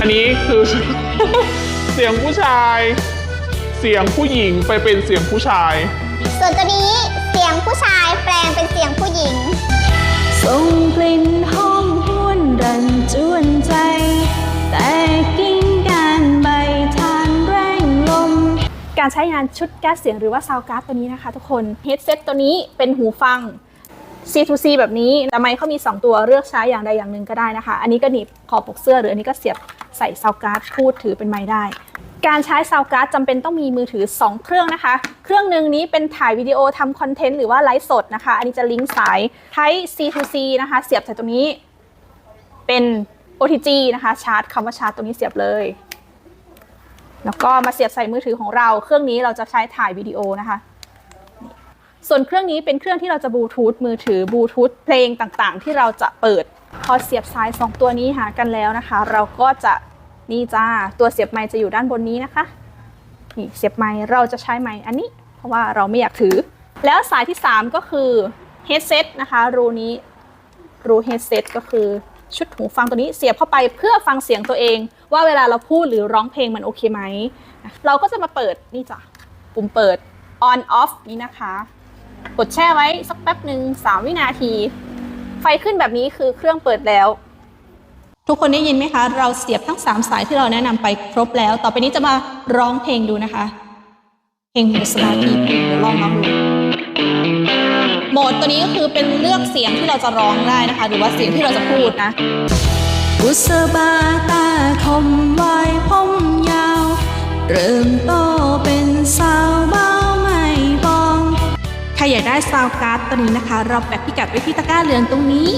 อันนี้คือ เสียงผู้ชาย เสียงผู้หญิงไปเป็นเสียงผู้ชาย ส่วนตัวนี้เสียงผู้ชายแปลงเป็นเสียงผู้หญิง ส่งกลิ่นหอมหวนรันจวนใจ แต่กิ่งการใบทานแรงลม การใช้งานชุดการ์ดเสียงหรือว่าซาวการ์ดตัวนี้นะคะทุกคนเฮดเซตตัวนี้เป็นหูฟัง C2C แบบนี้แต่ไมค์เขามี 2 ตัวเลือกใช้อย่างใดอย่างหนึ่งก็ได้นะคะ อันนี้ก็หนีบขอบปกเสื้อหรืออันนี้ก็เสียบ ใส่ซาวการ์ดพูดถือเป็นไมค์ได้ การใช้ซาวการ์ดจำเป็นต้องมีมือถือ 2 เครื่องนะคะ เครื่องหนึ่งนี้เป็นถ่ายวิดีโอทำคอนเทนต์หรือว่าไลฟ์สดนะคะ อันนี้จะลิงก์สาย Type C2C นะคะ เสียบใส่ตรงนี้ เป็น OTG นะคะชาร์จคำว่าชาร์จตรงนี้เสียบเลย แล้วก็มาเสียบใส่มือถือของเรา เครื่องนี้เราจะใช้ถ่ายวิดีโอนะคะ ส่วนเครื่องนี้เป็นเครื่องที่เราจะบลูทูธมือถือบลูทูธเพลงต่างๆ ที่เราจะเปิดพอเสียบสาย 2 ตัวนี้หากันแล้วนะคะ เราก็จะ นี่จ้าตัวเสียบไมค์จะอยู่ด้านบนนี้นะคะนี่เสียบไมค์เราจะใช้ไมค์อันนี้ เพราะว่าเราไม่อยากถือ แล้วสายที่ 3 ก็คือ headset นะคะรูนี้รู headset ก็คือชุดหูฟังตัวนี้เสียบเข้าไปเพื่อฟังเสียงตัวเอง ว่าเวลาเราพูดหรือร้องเพลงมันโอเคไหม เราก็จะมาเปิดนี่จ้ะปุ่มเปิด on off นี้นะคะ กดแช่ไว้สักแป๊บหนึ่ง3 วินาที ไฟขึ้นแบบนี้คือเครื่องเปิดแล้ว ทุกคนได้ยินไหมคะ เราเสียบทั้ง 3 สายที่เราแนะนำไปครบแล้ว ต่อไปนี้จะมาร้องเพลงดูนะคะ เพลงมีสมาธิเดี๋ยวลองร้องดูโหมดตัวนี้ก็คือเป็นเลือกเสียงที่เราจะร้องได้นะคะ หรือว่าเสียงที่เราจะพูดนะบุษบาตาคมวายผมยาว เริ่มโตเป็นสาวเบาไม่บอง ใครอยากได้ซาวการ์ดตัวนี้นะคะ เราแปะพิกัดไว้ที่ตะกร้าเหลืองตรงนี้